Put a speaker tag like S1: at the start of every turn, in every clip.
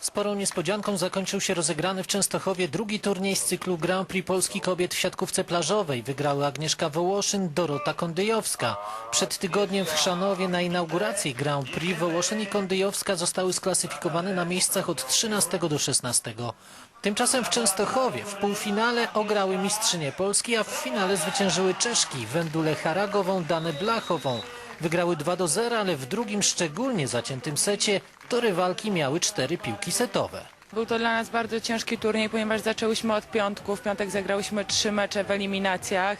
S1: Sporą niespodzianką zakończył się rozegrany w Częstochowie drugi turniej z cyklu Grand Prix Polski Kobiet w siatkówce plażowej. Wygrały Agnieszka Wołoszyn, Dorota Kondyjowska. Przed tygodniem w Chrzanowie na inauguracji Grand Prix Wołoszyn i Kondyjowska zostały sklasyfikowane na miejscach od 13 do 16. Tymczasem w Częstochowie w półfinale ograły mistrzynie Polski, a w finale zwyciężyły Czeszki Wendule Haragową, Danę Blachową. Wygrały 2 do 0, ale w drugim szczególnie zaciętym secie to rywalki miały cztery piłki setowe.
S2: Był to dla nas bardzo ciężki turniej, ponieważ zaczęłyśmy od piątku. W piątek zagrałyśmy trzy mecze w eliminacjach.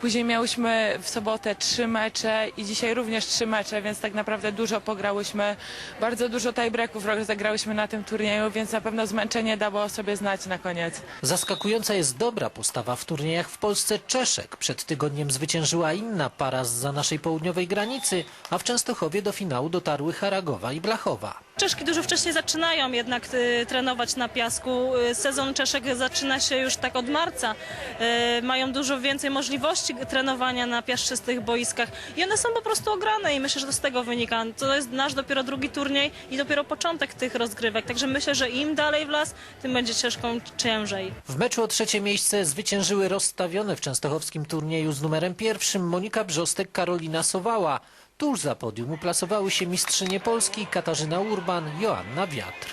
S2: Później miałyśmy w sobotę trzy mecze i dzisiaj również trzy mecze, więc tak naprawdę dużo pograłyśmy. Bardzo dużo tiebreaków rozegrałyśmy na tym turnieju, więc na pewno zmęczenie dało o sobie znać na koniec.
S1: Zaskakująca jest dobra postawa w turniejach w Polsce Czeszek. Przed tygodniem zwyciężyła inna para za naszej południowej granicy, a w Częstochowie do finału dotarły Haragowa i Blachowa.
S3: Czeszki dużo wcześniej zaczynają jednak y, trenować na piasku. Y, Sezon Czeszek zaczyna się już tak od marca. Y, mają dużo więcej możliwości trenowania na piaszczystych boiskach i one są po prostu ograne i myślę, że to z tego wynika. To jest nasz dopiero drugi turniej i dopiero początek tych rozgrywek. Także myślę, że im dalej w las, tym będzie Czeszkom ciężej.
S1: W meczu o trzecie miejsce zwyciężyły rozstawione w częstochowskim turnieju z numerem pierwszym Monika Brzostek, Karolina Sowała. Tuż za podium uplasowały się mistrzynie Polski Katarzyna Urban, Joanna Wiatr.